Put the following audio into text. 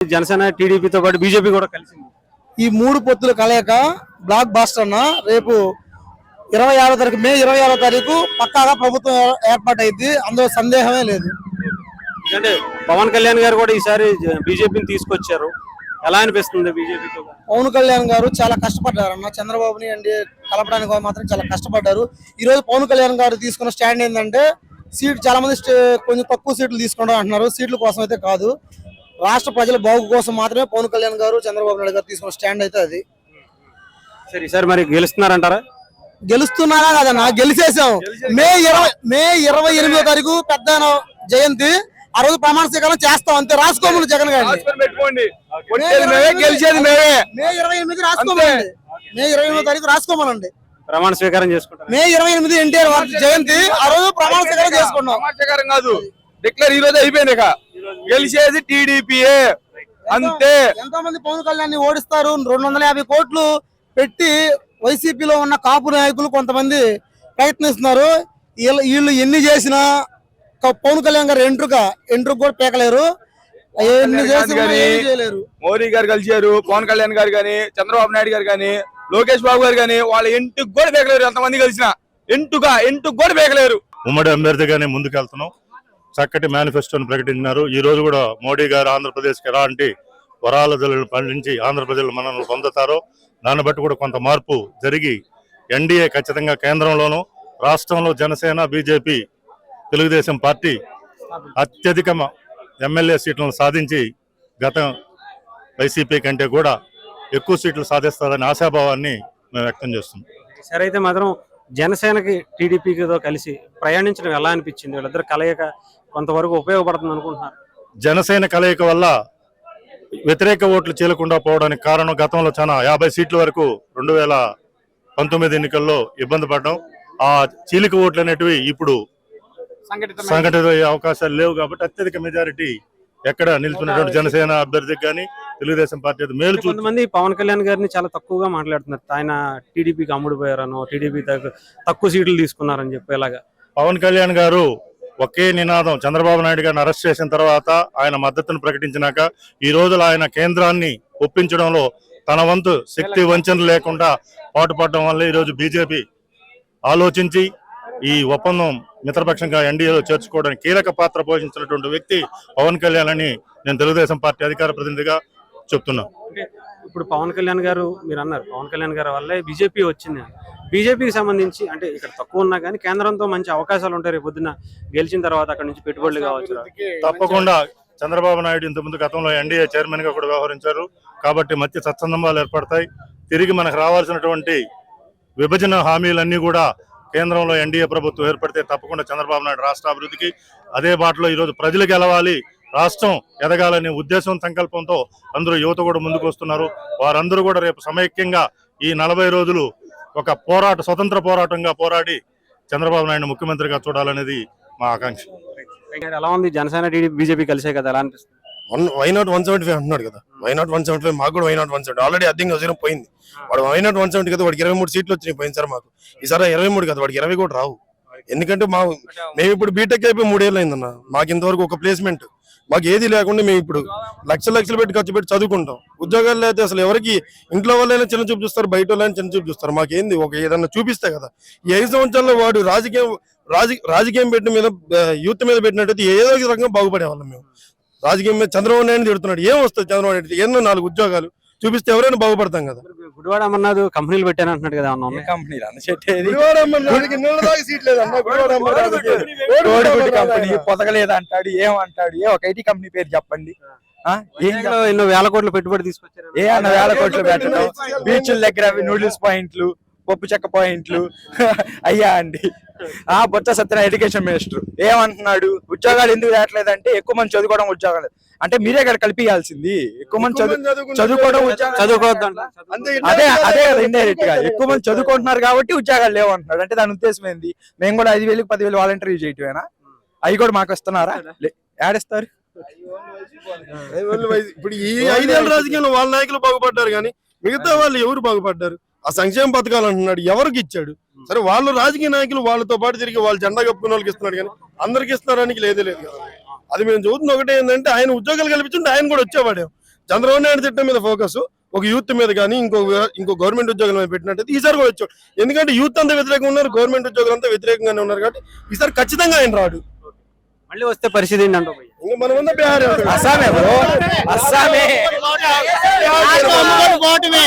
జనసేన టీడీపీతో పాటు బీజేపీ కూడా కలిసింది. ఈ మూడు పొత్తుల కలయిక బ్లాక్ బాస్టర్ అన్న రేపు ఇరవై ఆరో తారీఖు మే ఇరవై ఆరో తారీఖు పక్కాగా ప్రభుత్వం ఏర్పాటు అయింది అందులో సందేహమే లేదు. అంటే పవన్ కళ్యాణ్ గారు కూడా ఈసారి బీజేపీని తీసుకొచ్చారు. ఎలా అనిపిస్తుంది బీజేపీతో? పవన్ కళ్యాణ్ గారు చాలా కష్టపడ్డారు అన్న. చంద్రబాబుని అండి కలపడానికి మాత్రం చాలా కష్టపడ్డారు. ఈ రోజు పవన్ కళ్యాణ్ గారు తీసుకున్న స్టాండ్ ఏంటంటే సీట్ చాలా మంది కొంచెం తక్కువ సీట్లు తీసుకుంటాం అంటున్నారు. సీట్ల కోసం అయితే కాదు. రాష్ట్ర ప్రజల బాగు కోసం మాత్రమే పవన్ కళ్యాణ్ గారు చంద్రబాబు నాయుడు గారు తీసుకున్న స్టాండ్ అయితే అది. సరే ఈసారి మరి గెలుస్తున్నారంటారా? గెలుస్తున్నారా కదన్నా గెలిచేసాం మే ఇరవై మే ఇరవై ఎనిమిదో తారీఖు పెద్ద జయంతి. ఆ రోజు ప్రమాణ స్వీకారం చేస్తాం అంతే. రాసుకోమని జగన్ గారిని. మేమే, గెలిచేది మేమే. మే ఇరవై ఎనిమిది రాసుకోమనండి మే ఇరవై ఎనిమిదో తారీఖు రాసుకోమనండి ప్రమాణ స్వీకారం చేసుకుంటారు? మే ఇరవై ఎనిమిది ఎన్టీఆర్ జయంతి ఆ రోజు ప్రమాణ స్వీకారం చేసుకున్నాం. కాదు. డిక్లేర్ ఈ రోజు అయిపోయింది ఇక. గెలిచేది టీడీపీఏ అంతే. ఎంతో మంది పవన్ కళ్యాణ్ ఓడిస్తారు. రెండు వందల యాభై కోట్లు పెట్టి వైసీపీలో ఉన్న కాపు నాయకులు కొంతమంది ప్రయత్నిస్తున్నారు. వీళ్ళు ఎన్ని చేసినా పవన్ కళ్యాణ్ గారు ఎంట్రుక ఎంట్రుక కూడా పీకలేరు. ఎన్ని చేసినా గాని- ఏమీ చేయలేరు. మోడీ గారు కలిశారు పవన్ కళ్యాణ్ గారు గాని చంద్రబాబు నాయుడు గారు గాని లోకేష్ బాబు గారు గాని వాళ్ళ ఇంటికి కూడా బేకలేరు ఎంతమంది కలిసిన ఎంటుగా ఇంటికి కూడా బేకలేరు ఉమ్మడి అభ్యర్థిగానే ముందుకెళ్తున్నాం. చక్కటి మేనిఫెస్టోను ప్రకటించినారు. ఈ రోజు కూడా మోడీ గారు ఆంధ్రప్రదేశ్కి ఎలాంటి వరాల జల్లు పండించి ఆంధ్రప్రదేశ్లో మనల్ని పొందుతారో దాన్ని బట్టి కూడా కొంత మార్పు జరిగి ఎన్డీఏ ఖచ్చితంగా కేంద్రంలోనూ రాష్ట్రంలో జనసేన బీజేపీ తెలుగుదేశం పార్టీ అత్యధిక ఎమ్మెల్యే సీట్లను సాధించి గత వైసీపీ కంటే కూడా ఎక్కువ సీట్లు సాధిస్తారనే ఆశాభావాన్ని మేము వ్యక్తం చేస్తున్నాం. సరే అయితే మాత్రం జనసేనకి టీడీపీతో కలిసి ప్రయాణించడం ఎలా అనిపించింది? వీళ్ళిద్దరు కలయిక కొంతవరకు ఉపయోగపడుతుంది అనుకుంటున్నారు. జనసేన కలయిక వల్ల వ్యతిరేక ఓట్లు చీలకుండా పోవడానికి కారణం గతంలో చాలా యాభై సీట్ల వరకు రెండు వేల పంతొమ్మిది ఎన్నికల్లో ఇబ్బంది పడ్డాం. ఆ చీలిక ఓట్లు అనేటివి ఇప్పుడు సంఘటిత అవకాశాలు లేవు కాబట్టి అత్యధిక మెజారిటీ ఎక్కడ నిలుచున్నటువంటి జనసేన అభ్యర్థికి కానీ తెలుగుదేశం పార్టీ అది మేలు కొంతమంది పవన్ కళ్యాణ్ గారిని చాలా తక్కువగా మాట్లాడుతున్నారు. ఆయన టీడీపీకి అమ్ముడుపోయారనో టీడీపీ తక్కువ సీట్లు తీసుకున్నారని చెప్పి ఇలాగా పవన్ కళ్యాణ్ గారు ఒకే నినాదం చంద్రబాబు నాయుడు గారిని అరెస్ట్ చేసిన తర్వాత ఆయన మద్దతును ప్రకటించినాక ఈ రోజులు ఆయన కేంద్రాన్ని ఒప్పించడంలో తన వంతు శక్తి వంచన లేకుండా పాటుపడడం వల్ల ఈ రోజు బీజేపీ ఆలోచించి ఈ ఒప్పందం మిత్రపక్షంగా ఎన్డీఏలో చేర్చుకోవడానికి కీలక పాత్ర పోషించినటువంటి వ్యక్తి పవన్ కళ్యాణ్ అని నేను తెలుగుదేశం పార్టీ అధికార ప్రతినిధిగా చెప్తున్నా. ఇప్పుడు పవన్ కళ్యాణ్ గారు మీరు అన్నారు పవన్ కళ్యాణ్ గారి వల్లే బీజేపీ వచ్చింది. బీజేపీకి సంబంధించి అంటే ఇక్కడ తక్కువ ఉన్నా కానీ కేంద్రంతో మంచి అవకాశాలు ఉంటాయి రేపు పొద్దున్న గెలిచిన తర్వాత అక్కడ నుంచి పెట్టుబడులు కావచ్చు. తప్పకుండా చంద్రబాబు నాయుడు ఇంతకుముందు గతంలో ఎన్డీఏ చైర్మన్గా కూడా వ్యవహరించారు. కాబట్టి మధ్య సత్సంబంధాలు ఏర్పడతాయి. తిరిగి మనకు రావాల్సినటువంటి విభజన హామీలన్నీ కూడా కేంద్రంలో ఎన్డీఏ ప్రభుత్వం ఏర్పడితే తప్పకుండా చంద్రబాబు నాయుడు రాష్ట్ర అభివృద్ధికి అదే బాటలో ఈరోజు ప్రజలు గెలవాలి. రాష్ట్రం ఎదగాలనే ఉద్దేశం సంకల్పంతో అందరూ యువత కూడా ముందుకు వస్తున్నారు. వారందరూ కూడా రేపు సమైక్యంగా ఈ నలభై రోజులు ఒక పోరాట స్వతంత్ర పోరాటంగా పోరాడి చంద్రబాబు నాయుడు ముఖ్యమంత్రిగా చూడాలనేది మా ఆకాంక్ష. ఎలా ఉంది? జనసేన టీడీపీ బీజేపీ కలిసే కదా ఎలా అనిపిస్తుంది? One why not one seventy five అంటున్నాడు కదా. Why not one seventy five మాకు కూడా why not one seventy already అద్దెంగా వదిలిన పోయింది. వాడు వై నాట్ వన్ సెవెంటీ కదా వాడికి ఇరవై మూడు సీట్లు వచ్చినాయి పోయింది సార్ మాకు. ఈసారి ఇరవై మూడు కదా వాడికి ఇరవై కూడా రావు. ఎందుకంటే మా మేము ఇప్పుడు బీటెక్ అయిపోయి మూడేళ్ళు అయిందన్న. మాకు ఇంతవరకు ఒక ప్లేస్మెంట్ మాకు ఏది లేకుండా మేము ఇప్పుడు లక్షలు లక్షలు పెట్టి ఖర్చు పెట్టి చదువుకుంటాం. ఉద్యోగాలు అయితే అసలు ఎవరికి ఇంట్లో వాళ్ళైనా చిన్న చూపు చూస్తారు బయట వాళ్ళైనా చిన్న చూపు చూస్తారు. మాకేంది? ఒక ఏదన్నా చూపిస్తే కదా. ఈ ఐదు సంవత్సరాల్లో వాడు రాజకీయం రాజ రాజకీయం పెట్టిన మీద యూత్ మీద పెట్టినట్టయితే ఏదో ఒక రకంగా బాగుపడే వాళ్ళం మేము. రాజకీయం మీద చంద్రబాబు నాయుడు తిడుతున్నాడు. ఏం వస్తుంది చంద్రబాబు నాయుడు? ఎన్నో నాలుగు ఉద్యోగాలు చూపిస్తే ఎవరైనా బాగుపడతాం కదా. గుడివాడ అమర్నాథ్ కంపెనీలు పెట్టాను అంటున్నాడు కదా? కంపెనీలు కంపెనీ పొదగలేదు అంటాడు ఏమంటాడు? ఏ ఒక ఐటీ కంపెనీ పేరు చెప్పండి. ఆ? ఏం వైజాగ్లో ఎన్నో వేల కోట్ల పెట్టుబడి తీసుకొచ్చారు. ఏ అన్న వేల కోట్లు పెట్టడం? బీచ్ల దగ్గర అవి నూడిల్స్ పాయింట్లు. పప్పు చెక్క పాయింట్లు అయ్యా అండి. ఆ బొత్స సత్యన ఎడ్యుకేషన్ మినిస్టర్ ఏమంటున్నాడు? ఉద్యోగాలు ఎందుకు రావట్లేదంటే ఎక్కువ మంది చదువుకోవడం ఉద్యోగాలు. అంటే మీరే ఇక్కడ కల్పించాల్సింది. ఎక్కువ మంది చదువు చదువుకోవడం అంతే అదే అదే కదా ఇండైరెక్ట్గా ఎక్కువ మంది చదువుకుంటున్నారు కాబట్టి ఉద్యోగాలు లేవు అంటున్నాడు. అంటే దాని ఉద్దేశం ఏంది? మేము కూడా ఐదు వేలకు పదివేలు వాలంటీర్ చేయటమేనా? అవి కూడా మాకు వస్తున్నారా? ఏడిస్తారు ఇప్పుడు ఈ ఐదేళ్ళ రాజకీయంలో వాళ్ళ నాయకులు బాగుపడ్డారు కానీ మిగతా వాళ్ళు ఎవరు బాగుపడ్డారు? ఆ సంక్షేమ పథకాలు అంటున్నాడు. ఎవరికి ఇచ్చాడు? సరే వాళ్ళు రాజకీయ నాయకులు వాళ్ళతో పాటు తిరిగి వాళ్ళు జెండా కప్పుకున్న వాళ్ళకి ఇస్తున్నాడు కానీ అందరికి ఇస్తున్నారానికి లేదే లేదు కదా. అది మేము చూస్తుంది ఒకటే ఏంటంటే ఆయన ఉద్యోగాలు కల్పించుంటే ఆయన కూడా వచ్చేవాడే. చంద్రబాబు నాయుడు తిట్టం మీద ఫోకస్ ఒక యూత్ మీద కానీ ఇంకో ఇంకో గవర్నమెంట్ ఉద్యోగుల మీద పెట్టినట్టయితే ఈసారి కూడా వచ్చాడు ఎందుకంటే యూత్ అంతా వ్యతిరేకంగా ఉన్నారు గవర్నమెంట్ ఉద్యోగులు అంతా వ్యతిరేకంగానే ఉన్నారు కాబట్టి ఈసారి ఖచ్చితంగా ఆయన రాడు. మళ్ళీ వస్తే పరిస్థితి ఏంటంటే భయ్య ఇంకా మనం ఉన్న బీహార్ అస్సామే బ్రో. అస్సామే. ఓటమే.